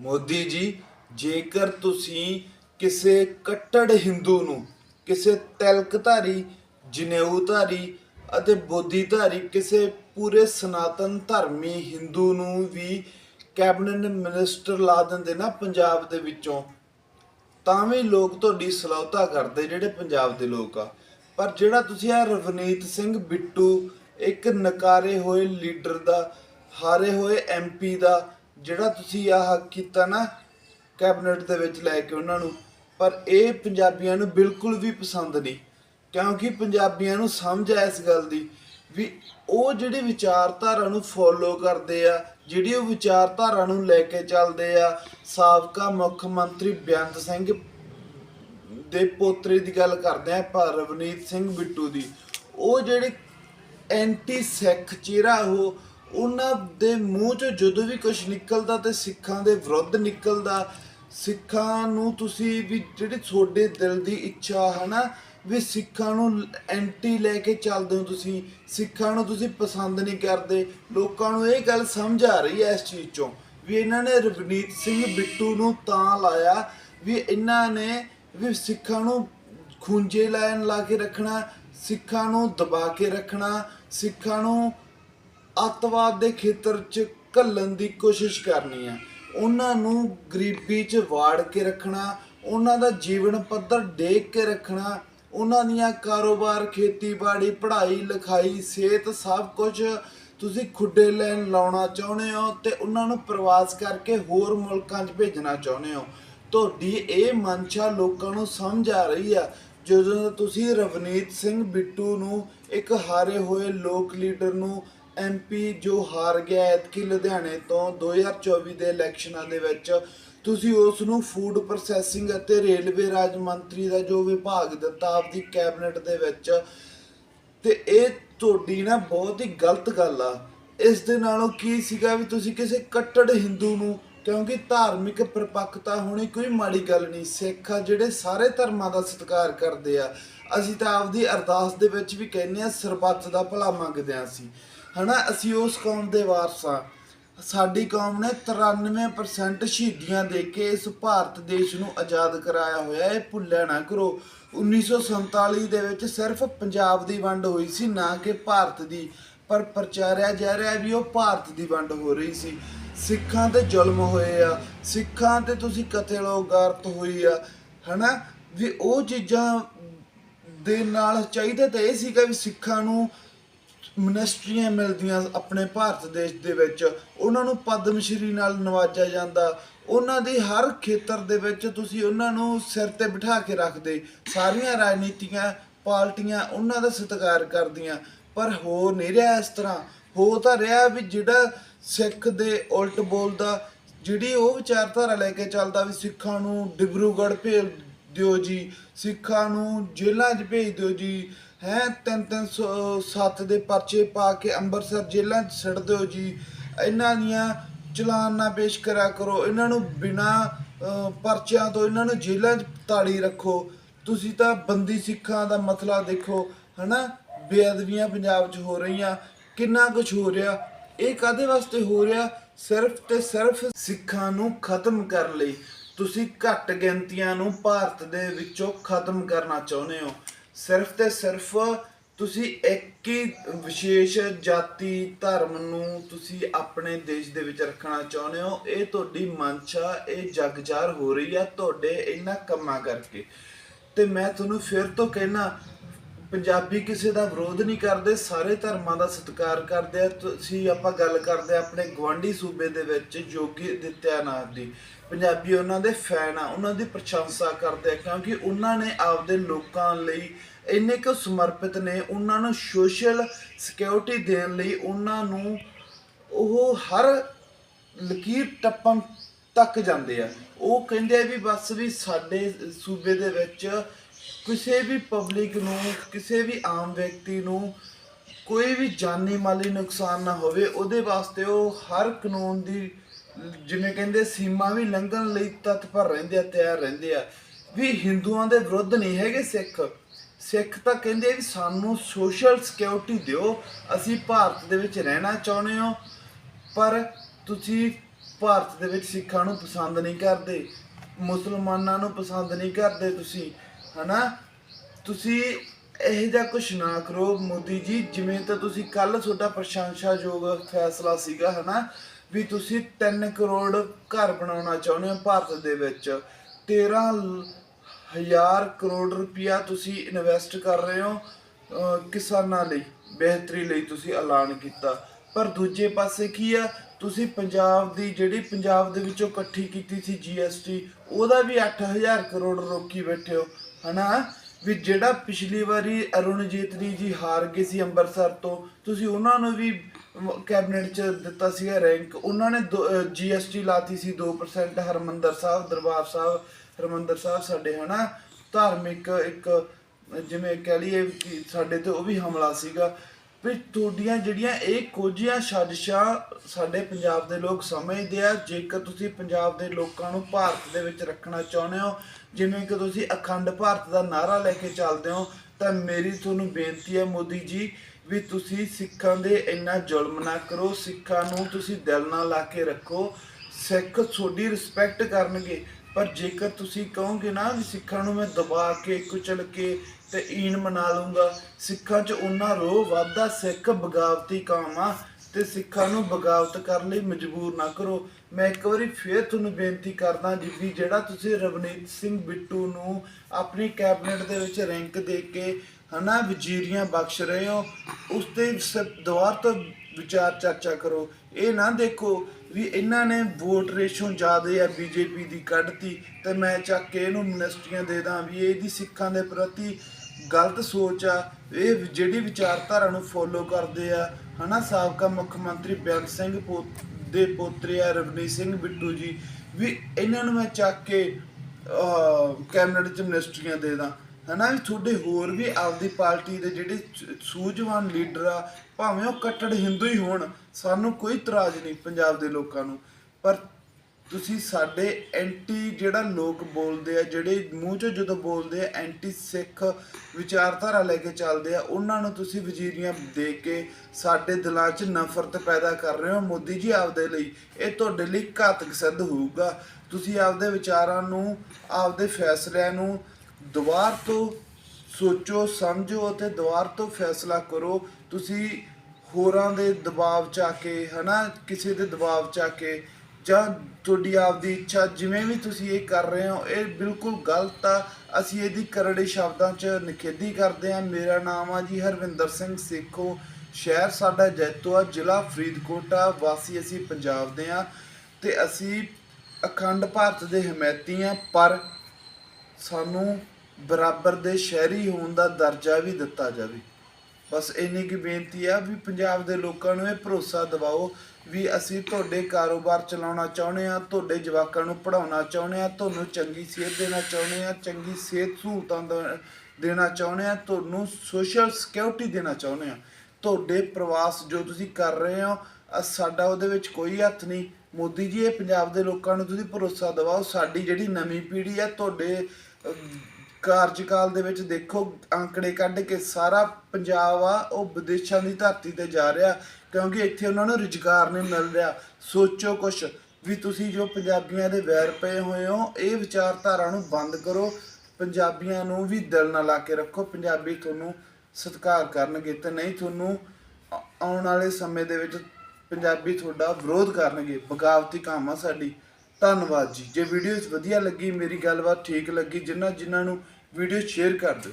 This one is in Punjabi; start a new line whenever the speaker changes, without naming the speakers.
ਮੋਦੀ ਜੀ, ਜੇਕਰ ਤੁਸੀਂ ਕਿਸੇ ਕੱਟੜ ਹਿੰਦੂ ਨੂੰ, ਕਿਸੇ ਤਿਲਕਧਾਰੀ, ਜਨੇਊਧਾਰੀ ਅਤੇ ਬੋਧੀਧਾਰੀ, ਕਿਸੇ ਪੂਰੇ ਸਨਾਤਨ ਧਰਮੀ ਹਿੰਦੂ ਨੂੰ ਵੀ ਕੈਬਨਿਟ ਮਿਨਿਸਟਰ ਲਾ ਦਿੰਦੇ ਨਾ ਪੰਜਾਬ ਦੇ ਵਿੱਚੋਂ, ਤਾਂ ਵੀ ਲੋਕ ਤੁਹਾਡੀ ਸਲਾਹਤਾ ਕਰਦੇ ਜਿਹੜੇ ਪੰਜਾਬ ਦੇ ਲੋਕ ਆ। ਪਰ ਜਿਹੜਾ ਤੁਸੀਂ ਆ ਰਵਨੀਤ ਸਿੰਘ ਬਿੱਟੂ, ਇੱਕ ਨਕਾਰੇ ਹੋਏ ਲੀਡਰ ਦਾ, ਹਾਰੇ ਹੋਏ ਐਮਪੀ ਦਾ ਜਿਹੜਾ ਤੁਸੀਂ ਆਹ ਕੀਤਾ ਨਾ ਕੈਬਨਿਟ ਦੇ ਵਿੱਚ ਲੈ ਕੇ ਉਹਨਾਂ ਨੂੰ, ਪਰ ਇਹ ਪੰਜਾਬੀਆਂ ਨੂੰ ਬਿਲਕੁਲ ਵੀ ਪਸੰਦ ਨਹੀਂ, ਕਿਉਂਕਿ ਪੰਜਾਬੀਆਂ ਨੂੰ ਸਮਝ ਆ ਇਸ ਗੱਲ ਦੀ ਵੀ ਉਹ ਜਿਹੜੀ ਵਿਚਾਰਧਾਰਾ ਨੂੰ ਫੋਲੋ ਕਰਦੇ ਆ, ਜਿਹੜੀ ਉਹ ਵਿਚਾਰਧਾਰਾ ਨੂੰ ਲੈ ਕੇ ਚੱਲਦੇ ਆ, ਸਾਬਕਾ ਮੁੱਖ ਮੰਤਰੀ ਬੇਅੰਤ ਸਿੰਘ ਦੇ ਪੋਤਰੇ ਦੀ ਗੱਲ ਕਰਦੇ ਆ ਪਰ ਰਵਨੀਤ ਸਿੰਘ ਬਿੱਟੂ ਦੀ, ਉਹ ਜਿਹੜੇ ਐਂਟੀ ਸਿੱਖ ਚਿਹਰਾ ਉਹ ਉਹਨਾਂ ਦੇ ਮੂੰਹ ਚੋਂ ਜਦੋਂ ਵੀ ਕੁਝ ਨਿਕਲਦਾ ਤੇ ਸਿੱਖਾਂ ਦੇ ਵਿਰੁੱਧ ਨਿਕਲਦਾ, ਸਿੱਖਾਂ ਨੂੰ ਤੁਸੀਂ ਵੀ ਜਿਹੜੀ ਤੁਹਾਡੇ ਦਿਲ ਦੀ ਇੱਛਾ ਹੈ ਨਾ ਵੀ ਸਿੱਖਾਂ ਨੂੰ ਐਂਟੀ ਲੈ ਕੇ ਚੱਲਦੇ ਹੋ ਤੁਸੀਂ, ਸਿੱਖਾਂ ਨੂੰ ਤੁਸੀਂ ਪਸੰਦ ਨਹੀਂ ਕਰਦੇ, ਲੋਕਾਂ ਨੂੰ ਇਹ ਗੱਲ ਸਮਝ ਆ ਰਹੀ ਹੈ ਇਸ ਚੀਜ਼ ਚੋਂ, ਵੀ ਇਹਨਾਂ ਨੇ ਰਵਨੀਤ ਸਿੰਘ ਬਿੱਟੂ ਨੂੰ ਤਾਂ ਲਾਇਆ, ਵੀ ਇਹਨਾਂ ਨੇ ਵੀ ਸਿੱਖਾਂ ਨੂੰ ਖੁੰਝੇ ਲਾਇਨ ਲਾ ਕੇ ਰੱਖਣਾ, ਸਿੱਖਾਂ ਨੂੰ ਦਬਾ ਕੇ ਰੱਖਣਾ, ਸਿੱਖਾਂ ਨੂੰ ਅੱਤਵਾਦ ਦੇ ਖੇਤਰ 'ਚ ਘੱਲਣ ਦੀ ਕੋਸ਼ਿਸ਼ ਕਰਨੀ ਆ। ਉਹਨਾਂ ਨੂੰ ਗਰੀਬੀ 'ਚ ਵਾੜ ਕੇ ਰੱਖਣਾ, ਉਹਨਾਂ ਦਾ ਜੀਵਨ ਪੱਧਰ ਡੇਕ ਕੇ ਰੱਖਣਾ, ਉਹਨਾਂ ਦੀਆਂ ਕਾਰੋਬਾਰ, ਖੇਤੀਬਾੜੀ, ਪੜ੍ਹਾਈ, ਲਿਖਾਈ, ਸਿਹਤ ਸਭ ਕੁਝ ਤੁਸੀਂ ਖੁੱਡੇ ਲੈਣ ਲਾਉਣਾ ਚਾਹੁੰਦੇ ਹੋ ਤੇ ਉਹਨਾਂ ਨੂੰ ਪ੍ਰਵਾਸ ਕਰਕੇ ਹੋਰ ਮੁਲਕਾਂ 'ਚ ਭੇਜਣਾ ਚਾਹੁੰਦੇ ਹੋ। ਤੁਹਾਡੀ ਇਹ ਮਨਸ਼ਾ ਲੋਕਾਂ ਨੂੰ ਸਮਝ ਆ ਰਹੀ ਆ, ਜਦੋਂ ਤੁਸੀਂ ਰਵਨੀਤ ਸਿੰਘ ਬਿੱਟੂ ਨੂੰ, ਇੱਕ ਹਾਰੇ ਹੋਏ ਲੋਕ ਲੀਡਰ ਨੂੰ ਐਮਪੀ ਜੋ ਹਾਰ ਗਿਆ ਐਤਕੀ ਲੁਧਿਆਣੇ ਤੋਂ 2024 ਦੇ ਇਲੈਕਸ਼ਨਾਂ ਦੇ ਵਿੱਚ, ਤੁਸੀਂ ਉਸ ਨੂੰ ਫੂਡ ਪ੍ਰੋਸੈਸਿੰਗ ਅਤੇ ਰੇਲਵੇ ਰਾਜ ਮੰਤਰੀ ਦਾ ਜੋ ਵਿਭਾਗ ਦਿੱਤਾ ਆਪਦੀ ਕੈਬਨਿਟ ਦੇ ਵਿੱਚ, ਤੇ ਇਹ ਤੁਹਾਡੀ ਨਾ ਬਹੁਤ ਹੀ ਗਲਤ ਗੱਲ ਆ। ਇਸ ਦੇ ਨਾਲੋਂ ਕੀ ਸੀਗਾ ਵੀ ਤੁਸੀਂ ਕਿਸੇ ਕੱਟੜ ਹਿੰਦੂ ਨੂੰ, ਕਿਉਂਕਿ ਧਾਰਮਿਕ ਪਰਿਪੱਕਤਾ ਹੋਣੀ ਕੋਈ ਮਾੜੀ ਗੱਲ ਨਹੀਂ, ਸਿੱਖ ਆ ਜਿਹੜੇ ਸਾਰੇ ਧਰਮਾਂ ਦਾ ਸਤਿਕਾਰ ਕਰਦੇ ਆ। ਅਸੀਂ ਤਾਂ ਆਪਦੀ ਅਰਦਾਸ ਦੇ ਵਿੱਚ ਵੀ ਕਹਿੰਦੇ ਆ, ਸਰਬੱਤ ਦਾ ਭਲਾ ਮੰਗਦੇ ਆ ਅਸੀਂ ਹਨਾ, ਅਸੀਂ ਉਸ ਕੌਮ ਦੇ ਵਾਰਸ ਆ ਸਾਡੀ ਕੌਮ ਨੇ 93% ਸ਼ਹੀਦੀਆਂ ਦੇ ਕੇ ਇਸ ਭਾਰਤ ਦੇਸ਼ ਨੂੰ ਆਜ਼ਾਦ ਕਰਾਇਆ ਹੋਇਆ ਇਹ ਭੁੱਲਿਆ ਨਾ ਕਰੋ। 1947 ਦੇ ਵਿੱਚ ਸਿਰਫ ਪੰਜਾਬ ਦੀ ਵੰਡ ਹੋਈ ਸੀ, ਨਾ ਕਿ ਭਾਰਤ ਦੀ। ਪਰ ਪ੍ਰਚਾਰਿਆ ਜਾ ਰਿਹਾ ਵੀ ਉਹ ਭਾਰਤ ਦੀ ਵੰਡ ਹੋ ਰਹੀ ਸੀ। ਸਿੱਖਾਂ ਤੇ ਜ਼ੁਲਮ ਹੋਏ ਆ। ਸਿੱਖਾਂ ਤੇ ਤੁਸੀਂ ਕਤਲੋ ਗਾਰਤ ਹੋਈ ਆ। ਹਨਾ, ਵੀ ਉਹ ਚੀਜ਼ਾਂ ਦੇ ਨਾਲ ਚਾਹੀਦਾ ਤਾਂ ਇਹ ਸੀਗਾ ਵੀ ਸਿੱਖਾਂ ਨੂੰ ਮਿਨਿਸਟਰੀਆਂ ਮਿਲਦੀਆਂ ਆਪਣੇ ਭਾਰਤ ਦੇਸ਼ ਦੇ ਵਿੱਚ, ਉਹਨਾਂ ਨੂੰ ਪਦਮ ਸ਼੍ਰੀ ਨਾਲ ਨਵਾਜਿਆ ਜਾਂਦਾ। ਉਹਨਾਂ ਦੀ ਹਰ ਖੇਤਰ ਦੇ ਵਿੱਚ ਤੁਸੀਂ ਉਹਨਾਂ ਨੂੰ ਸਿਰ ਤੇ ਬਿਠਾ ਕੇ ਰੱਖਦੇ। ਸਾਰੀਆਂ ਰਾਜਨੀਤੀਆਂ, ਪਾਰਟੀਆਂ ਉਹਨਾਂ ਦਾ ਸਤਿਕਾਰ ਕਰਦੀਆਂ। ਪਰ ਹੋ ਨਹੀਂ ਰਿਹਾ ਇਸ ਤਰ੍ਹਾਂ। ਹੋ ਤਾਂ ਰਿਹਾ ਵੀ ਜਿਹੜਾ ਸਿੱਖ ਦੇ ਉਲਟ ਬੋਲਦਾ, ਜਿਹੜੀ ਉਹ ਵਿਚਾਰਧਾਰਾ ਲੈ ਕੇ ਚੱਲਦਾ ਵੀ ਸਿੱਖਾਂ ਨੂੰ ਡਿਬਰੂਗੜ੍ਹ ਭੇਜ ਦਿਓ ਜੀ, ਸਿੱਖਾਂ ਨੂੰ ਜੇਲ੍ਹਾਂ 'ਚ ਭੇਜ ਦਿਓ ਜੀ। ਹੈ ਤਿੰਨ ਤਿੰਨ ਸੌ ਸੱਤ ਦੇ ਪਰਚੇ ਪਾ ਕੇ ਅੰਮ੍ਰਿਤਸਰ ਜੇਲ੍ਹਾਂ 'ਚ ਛੱਡ ਦਿਓ ਜੀ। ਇਹਨਾਂ ਦੀਆਂ ਚਲਾਨ ਨਾ ਪੇਸ਼ ਕਰਿਆ ਕਰੋ। ਇਹਨਾਂ ਨੂੰ ਬਿਨਾ ਪਰਚਿਆਂ ਤੋਂ ਇਹਨਾਂ ਨੂੰ ਜੇਲ੍ਹਾਂ 'ਚ ਤਾੜੀ ਰੱਖੋ। ਤੁਸੀਂ ਤਾਂ ਬੰਦੀ ਸਿੱਖਾਂ ਦਾ ਮਸਲਾ ਦੇਖੋ, ਹਨਾ? ਬੇਅਦਬੀਆਂ ਪੰਜਾਬ 'ਚ ਹੋ ਰਹੀਆਂ। ਕਿੰਨਾ ਕੁਝ ਹੋ ਰਿਹਾ। ਇਹ ਕਾਦੇ ਵਾਸਤੇ ਹੋ ਰਿਹਾ? ਸਿਰਫ ਤੇ ਸਿਰਫ ਸਿੱਖਾਂ ਨੂੰ ਖਤਮ ਕਰਨ ਲਈ। ਤੁਸੀਂ ਘੱਟ ਗਿਣਤੀਆਂ ਨੂੰ ਭਾਰਤ ਦੇ ਵਿੱਚੋਂ ਖਤਮ ਕਰਨਾ ਚਾਹੁੰਦੇ ਹੋ। ਸਿਰਫ ਤੇ ਸਿਰਫ ਤੁਸੀਂ ਇੱਕ ਹੀ ਵਿਸ਼ੇਸ਼ ਜਾਤੀ, ਧਰਮ ਨੂੰ ਤੁਸੀਂ ਆਪਣੇ ਦੇਸ਼ ਦੇ ਵਿੱਚ ਰੱਖਣਾ ਚਾਹੁੰਦੇ ਹੋ। ਇਹ ਤੁਹਾਡੀ ਮਨਸ਼ਾ, ਇਹ ਜਗਜਾਰ ਹੋ ਰਹੀ ਆ ਤੁਹਾਡੇ ਇਹਨਾਂ ਕੰਮਾਂ ਕਰਕੇ। ਤੇ ਮੈਂ ਤੁਹਾਨੂੰ ਫਿਰ ਤੋਂ ਕਹਿਣਾ, ਪੰਜਾਬੀ ਕਿਸੇ ਦਾ ਵਿਰੋਧ ਨਹੀਂ ਕਰਦੇ, ਸਾਰੇ ਧਰਮਾਂ ਦਾ ਸਤਿਕਾਰ ਕਰਦੇ ਆ। ਤੁਸੀਂ ਆਪਾਂ ਗੱਲ ਕਰਦੇ ਆ ਆਪਣੇ ਗਵਾਂਢੀ ਸੂਬੇ ਦੇ ਵਿੱਚ ਯੋਗੀ ਦਿੱਤਿਆਨਾਥ ਦੀ। ਪੰਜਾਬੀ ਉਹਨਾਂ ਦੇ ਫੈਨ ਆ, ਉਹਨਾਂ ਦੀ ਪ੍ਰਸ਼ੰਸਾ ਕਰਦੇ ਆ, ਕਿਉਂਕਿ ਉਹਨਾਂ ਨੇ ਆਪਦੇ ਲੋਕਾਂ ਲਈ ਇੰਨੇ ਕੁ ਸਮਰਪਿਤ ਨੇ, ਉਹਨਾਂ ਨੂੰ ਸੋਸ਼ਲ ਸਿਕਿਉਰਿਟੀ ਦੇਣ ਲਈ ਉਹਨਾਂ ਨੂੰ ਉਹ ਹਰ ਲਕੀਰ ਟੱਪਣ ਤੱਕ ਜਾਂਦੇ ਆ। ਉਹ ਕਹਿੰਦੇ ਆ ਵੀ ਬਸ ਵੀ ਸਾਡੇ ਸੂਬੇ ਦੇ ਵਿੱਚ ਕਿਸੇ ਵੀ ਪਬਲਿਕ ਨੂੰ, ਕਿਸੇ ਵੀ ਆਮ ਵਿਅਕਤੀ ਨੂੰ ਕੋਈ ਵੀ ਜਾਨੀ ਮਾਲੀ ਨੁਕਸਾਨ ਨਾ ਹੋਵੇ, ਉਹਦੇ ਵਾਸਤੇ ਉਹ ਹਰ ਕਾਨੂੰਨ ਦੀ ਜਿਵੇਂ ਕਹਿੰਦੇ ਸੀਮਾ ਵੀ ਲੰਘਣ ਲਈ ਤਤਪਰ ਰਹਿੰਦੇ ਆ, ਤਿਆਰ ਰਹਿੰਦੇ ਆ। ਵੀ ਹਿੰਦੂਆਂ ਦੇ ਵਿਰੁੱਧ ਨਹੀਂ ਹੈਗੇ ਸਿੱਖ। ਸਿੱਖ ਤਾਂ ਕਹਿੰਦੇ ਵੀ ਸਾਨੂੰ ਸੋਸ਼ਲ ਸਿਕਿਉਰਿਟੀ ਦਿਓ, ਅਸੀਂ ਭਾਰਤ ਦੇ ਵਿੱਚ ਰਹਿਣਾ ਚਾਹੁੰਦੇ ਹਾਂ, ਪਰ ਤੁਸੀਂ ਭਾਰਤ ਦੇ ਵਿੱਚ ਸਿੱਖਾਂ ਨੂੰ ਪਸੰਦ ਨਹੀਂ ਕਰਦੇ, ਮੁਸਲਮਾਨਾਂ ਨੂੰ ਪਸੰਦ ਨਹੀਂ ਕਰਦੇ ਤੁਸੀਂ, ਹਨਾ? ਤੁਸੀਂ ਇਹ ਜਿਹਾ ਕੁਝ ਨਾ ਕਰੋ ਮੋਦੀ ਜੀ, ਜਿਵੇਂ ਤਾਂ ਤੁਸੀਂ ਕੱਲ ਤੁਹਾਡਾ ਪ੍ਰਸ਼ੰਸਾਯੋਗ ਫੈਸਲਾ ਸੀਗਾ, ਹਨਾ? ਵੀ ਤੁਸੀਂ 3 ਕਰੋੜ ਘਰ ਬਣਾਉਣਾ ਚਾਹੁੰਦੇ ਹੋ ਭਾਰਤ ਦੇ ਵਿੱਚ। 13 ਹਜ਼ਾਰ ਕਰੋੜ ਰੁਪਇਆ ਤੁਸੀਂ ਇਨਵੈਸਟ ਕਰ ਰਹੇ ਹੋ ਕਿਸਾਨਾਂ ਲਈ, ਬਿਹਤਰੀ ਲਈ ਤੁਸੀਂ ਐਲਾਨ ਕੀਤਾ। ਪਰ ਦੂਜੇ ਪਾਸੇ ਕੀ ਆ, ਤੁਸੀਂ ਪੰਜਾਬ ਦੀ ਜਿਹੜੀ ਪੰਜਾਬ ਦੇ ਵਿੱਚੋਂ ਇਕੱਠੀ ਕੀਤੀ ਸੀ ਜੀਐਸਟੀ ਉਹਦਾ ਵੀ 8000 ਕਰੋੜ ਰੋਕੀ ਬੈਠੇ ਹੋ, ਹਨਾ? ਵੀ ਜਿਹੜਾ ਪਿਛਲੀ ਵਾਰੀ ਅਰੁਣ ਜੇਤਲੀ ਜੀ ਹਾਰ ਗਏ ਸੀ ਅੰਮ੍ਰਿਤਸਰ ਤੋਂ, ਤੁਸੀਂ ਉਹਨਾਂ ਨੂੰ ਵੀ ਕੈਬਨਿਟ ਚ ਦਿੱਤਾ ਸੀਗਾ ਰੈਂਕ। ਉਹਨਾਂ ਨੇ ਜੀਐਸਟੀ ਲਾਤੀ ਸੀ 2% ਹਰਮੰਦਰ ਸਾਹਿਬ, ਦਰਬਾਰ ਸਾਹਿਬ, ਹਰਮੰਦਰ ਸਾਹਿਬ ਸਾਡੇ, ਹਨਾ? ਧਾਰਮਿਕ ਇੱਕ, ਜਿਵੇਂ ਕਹਿ ਲਈਏ ਕਿ ਸਾਡੇ ਤੇ ਉਹ ਵੀ ਹਮਲਾ ਸੀਗਾ। ਵੀ ਤੁਹਾਡੀਆਂ ਜਿਹੜੀਆਂ ਇਹ ਕੋਝੀਆਂ ਸਾਜ਼ਿਸ਼ਾਂ ਸਾਡੇ ਪੰਜਾਬ ਦੇ ਲੋਕ ਸਮਝਦੇ ਆ, ਜੇਕਰ ਤੁਸੀਂ ਪੰਜਾਬ ਦੇ ਲੋਕਾਂ ਨੂੰ ਭਾਰਤ ਦੇ ਵਿੱਚ ਰੱਖਣਾ ਚਾਹੁੰਦੇ ਹੋ, ਜਿਵੇਂ ਕਿ ਤੁਸੀਂ ਅਖੰਡ ਭਾਰਤ ਦਾ ਨਾਰਾ ਲੈ ਕੇ ਚੱਲਦੇ ਹੋ, ਤਾਂ ਮੇਰੀ ਤੁਹਾਨੂੰ ਬੇਨਤੀ ਹੈ ਮੋਦੀ ਜੀ ਵੀ ਤੁਸੀਂ ਸਿੱਖਾਂ ਦੇ ਇੰਨਾ ਜ਼ੁਲਮ ਨਾ ਕਰੋ, ਸਿੱਖਾਂ ਨੂੰ ਤੁਸੀਂ ਦਿਲ ਨਾਲ ਲਾ ਕੇ ਰੱਖੋ। ਸਿੱਖ ਤੁਹਾਡੀ ਰਿਸਪੈਕਟ ਕਰਨਗੇ, ਪਰ ਜੇਕਰ ਤੁਸੀਂ ਕਹੋਗੇ ਨਾ ਵੀ ਸਿੱਖਾਂ ਨੂੰ ਮੈਂ ਦਬਾ ਕੇ, ਕੁਚਲ ਕੇ ਤੇ ਈਨ ਮਨਾ ਲੂੰਗਾ ਸਿੱਖਾਂ 'ਚ ਉਹਨਾਂ ਰੋਹ ਵਾਧਾ ਸਿੱਖ ਬਗਾਵਤੀ ਕਾਮ ਆ ਤੇ ਸਿੱਖਾਂ ਨੂੰ ਬਗਾਵਤ ਕਰਨ ਲਈ ਮਜਬੂਰ ਨਾ ਕਰੋ। ਮੈਂ ਇੱਕ ਵਾਰੀ ਫੇਰ ਤੁਹਾਨੂੰ ਬੇਨਤੀ ਕਰਦਾ ਜੀ ਵੀ ਜਿਹੜਾ ਤੁਸੀਂ ਰਵਨੀਤ ਸਿੰਘ ਬਿੱਟੂ ਨੂੰ ਆਪਣੀ ਕੈਬਨਿਟ ਦੇ ਵਿੱਚ ਰੈਂਕ ਦੇ ਕੇ ਹਨਾ ਵਜ਼ੀਰੀਆਂ ਬਖਸ਼ ਰਹੇ ਹੋ, ਉਸ ਤੇ ਸ- ਦੁਬਾਰ ਤੋਂ ਵਿਚਾਰ ਚਰਚਾ ਕਰੋ। ਇਹ ਨਾ ਦੇਖੋ ਵੀ ਇਹਨਾਂ ਨੇ ਵੋਟ ਰੇਸ਼ੋ ਜ਼ਿਆਦਾ ਆ ਬੀਜੇਪੀ ਦੀ ਕੱਢਤੀ, ਤੇ ਮੈਂ ਚੱਕ ਕੇ ਇਹਨੂੰ ਮਿਨਿਸਟਰੀਆਂ ਦੇ ਦਾਂ ਵੀ ਇਹਦੀ ਸਿੱਖਾਂ ਦੇ ਪ੍ਰਤੀ ਗਲਤ ਸੋਚ ਆ। ਇਹ ਜਿਹੜੀ ਵਿਚਾਰਧਾਰਾ ਨੂੰ ਫੋਲੋ ਕਰਦੇ ਆ, ਹਨਾ, ਸਾਬਕਾ ਮੁੱਖ ਮੰਤਰੀ ਬੇਅੰਤ ਸਿੰਘ ਪੋ- ਦੇ ਪੋਤਰੇ ਆ ਰਵਨੀਤ ਸਿੰਘ ਬਿੱਟੂ ਜੀ, ਵੀ ਇਹਨਾਂ ਨੂੰ ਮੈਂ ਚੱਕ ਕੇ ਕੈਬਨਿਟ ਚ ਮਿਨਿਸਟਰੀਆਂ ਦੇ ਦਾਂ। ਹਨਾ ਵੀ ਤੁਹਾਡੇ ਹੋਰ ਵੀ ਆਪਦੀ ਪਾਰਟੀ ਦੇ ਜਿਹੜੇ ਸੂਝਵਾਨ ਲੀਡਰ ਆ, ਭਾਵੇਂ ਉਹ ਕੱਟੜ ਹਿੰਦੂ ਹੀ ਹੋਣ, ਸਾਨੂੰ ਕੋਈ ਇਤਰਾਜ਼ ਨਹੀਂ ਪੰਜਾਬ ਦੇ ਲੋਕਾਂ ਨੂੰ। ਪਰ ਤੁਸੀਂ ਸਾਡੇ ਐਂਟੀ ਜਿਹੜਾ ਲੋਕ ਬੋਲਦੇ ਆ, ਜਿਹੜੇ ਮੂੰਹ ਚੋਂ ਜਦੋਂ ਬੋਲਦੇ ਆ, ਐਂਟੀ ਸਿੱਖ ਵਿਚਾਰਧਾਰਾ ਲੈ ਕੇ ਚੱਲਦੇ ਆ, ਉਹਨਾਂ ਨੂੰ ਤੁਸੀਂ ਵਜ਼ੀਰੀਆਂ ਦੇ ਕੇ ਸਾਡੇ ਦਿਲਾਂ 'ਚ ਨਫ਼ਰਤ ਪੈਦਾ ਕਰ ਰਹੇ ਹੋ, ਮੋਦੀ ਜੀ ਆਪਦੇ ਲਈ, ਇਹ ਤੁਹਾਡੇ ਲਈ ਘਾਤਕ ਸਿੱਧ ਹੋਊਗਾ। ਤੁਸੀਂ ਆਪਦੇ ਵਿਚਾਰਾਂ ਨੂੰ, ਆਪਦੇ ਫੈਸਲਿਆਂ ਨੂੰ ਦੁਬਾਰ ਤੋਂ ਸੋਚੋ, ਸਮਝੋ ਅਤੇ ਦੁਬਾਰ ਤੋਂ ਫੈਸਲਾ ਕਰੋ। ਤੁਸੀਂ ਹੋਰਾਂ ਦੇ ਦਬਾਅ ਚ ਆ ਕੇ ਹਨਾ? ਕਿਸੇ ਦੇ ਦਬਾਅ ਚ ਆ ਕੇ ਜਾਂ ਤੁਹਾਡੀ ਆਪਦੀ ਇੱਛਾ, ਜਿਵੇਂ ਵੀ ਤੁਸੀਂ ਇਹ ਕਰ ਰਹੇ ਹੋ, ਇਹ ਬਿਲਕੁਲ ਗਲਤ ਆ। ਅਸੀਂ ਇਹਦੀ ਕਰੜੇ ਸ਼ਬਦਾਂ ਚ ਨਿਖੇਧੀ ਕਰਦੇ ਹਾਂ। ਮੇਰਾ ਨਾਮ ਆ ਜੀ ਹਰਵਿੰਦਰ ਸਿੰਘ ਸੇਖੋ। ਸ਼ਹਿਰ ਸਾਡਾ ਜੈਤੋ ਆ ਜ਼ਿਲ੍ਹਾ ਫਰੀਦਕੋਟ ਆ। ਵਾਸੀ ਅਸੀਂ ਪੰਜਾਬ ਦੇ ਆ ਤੇ ਅਸੀਂ ਅਖੰਡ ਭਾਰਤ ਦੇ ਹਮਾਇਤੀ ਆ ਪਰ ਸਾਨੂੰ ਬਰਾਬਰ ਦੇ ਸ਼ਹਿਰੀ ਹੋਣ ਦਾ ਦਰਜਾ ਵੀ ਦਿੱਤਾ ਜਾਵੇ। ਬਸ ਇੰਨੀ ਕੀ ਬੇਨਤੀ ਆ ਵੀ ਪੰਜਾਬ ਦੇ ਲੋਕਾਂ ਨੂੰ ਇਹ ਭਰੋਸਾ ਦਿਵਾਓ ਵੀ ਅਸੀਂ ਤੁਹਾਡੇ ਕਾਰੋਬਾਰ ਚਲਾਉਣਾ ਚਾਹੁੰਦੇ ਆ ਤੁਹਾਡੇ ਜਵਾਕਾਂ ਨੂੰ ਪੜਾਉਣਾ ਚਾਹੁੰਦੇ ਆ ਤੁਹਾਨੂੰ ਚੰਗੀ ਸਿਹਤ ਦੇਣਾ ਚਾਹੁੰਦੇ ਆ ਚੰਗੀ ਸਿਹਤ ਸਹੂਲਤਾਂ ਦ- ਦੇਣਾ ਚਾਹੁੰਦੇ ਆ ਤੁਹਾਨੂੰ ਸੋਸ਼ਲ ਸਿਕਿਉਰਿਟੀ ਦੇਣਾ ਚਾਹੁੰਦੇ ਆ ਤੁਹਾਡੇ ਪ੍ਰਵਾਸ ਜੋ ਤੁਸੀਂ ਕਰ ਰਹੇ ਹੋ, ਅ- ਸਾਡਾ ਉਹਦੇ ਵਿੱਚ ਕੋਈ ਹੱਥ ਨਹੀਂ। ਮੋਦੀ ਜੀ, ਇਹ ਪੰਜਾਬ ਦੇ ਲੋਕਾਂ ਨੂੰ ਤੁਸੀਂ ਭਰੋਸਾ ਦਿਵਾਓ, ਸਾਡੀ ਜਿਹੜੀ ਨਵੀਂ ਪੀੜ੍ਹੀ ਆ, ਤੁਹਾਡੇ ਕਾਰਜਕਾਲ ਦੇ ਵਿੱਚ ਦੇਖੋ, ਅੰਕੜੇ ਕੱਢ ਕੇ ਸਾਰਾ ਪੰਜਾਬ ਆ, ਉਹ ਵਿਦੇਸ਼ਾਂ ਦੀ ਧਰਤੀ ਤੇ ਜਾ ਰਿਹਾ, ਕਿਉਂਕਿ ਇੱਥੇ ਉਹਨਾਂ ਨੂੰ ਰੁਜ਼ਗਾਰ ਨਹੀਂ ਮਿਲ ਰਿਹਾ। ਸੋਚੋ ਕੁਛ, ਵੀ ਤੁਸੀਂ ਜੋ ਪੰਜਾਬੀਆਂ ਦੇ ਵੈਰ ਪਏ ਹੋਏ ਹੋ, ਇਹ ਵਿਚਾਰਧਾਰਾ ਨੂੰ ਬੰਦ ਕਰੋ, ਪੰਜਾਬੀਆਂ ਨੂੰ ਵੀ ਦਿਲ ਨਾਲ ਲਾ ਕੇ ਰੱਖੋ। ਪੰਜਾਬੀ ਤੁਹਾਨੂੰ ਸਤਿਕਾਰ ਕਰਨਗੇ ਤੇ ਨਹੀਂ ਤੁਹਾਨੂੰ ਆਉਣ ਵਾਲੇ ਸਮੇਂ ਦੇ ਵਿੱਚ ਪੰਜਾਬੀ ਤੁਹਾਡਾ ਵਿਰੋਧ ਕਰਨਗੇ। ਬਗਾਵਤੀ ਕੰਮ ਆ ਸਾਡੀ। ਧੰਨਵਾਦ ਜੀ। ਜੇ ਵੀਡੀਓਜ਼ ਵਧੀਆ ਲੱਗੀ, ਮੇਰੀ ਗੱਲਬਾਤ ਠੀਕ ਲੱਗੀ ਜਿਨ੍ਹਾਂ ਜਿਨ੍ਹਾਂ ਨੂੰ ਵੀਡੀਓ ਸ਼ੇਅਰ ਕਰ ਦਿਓ।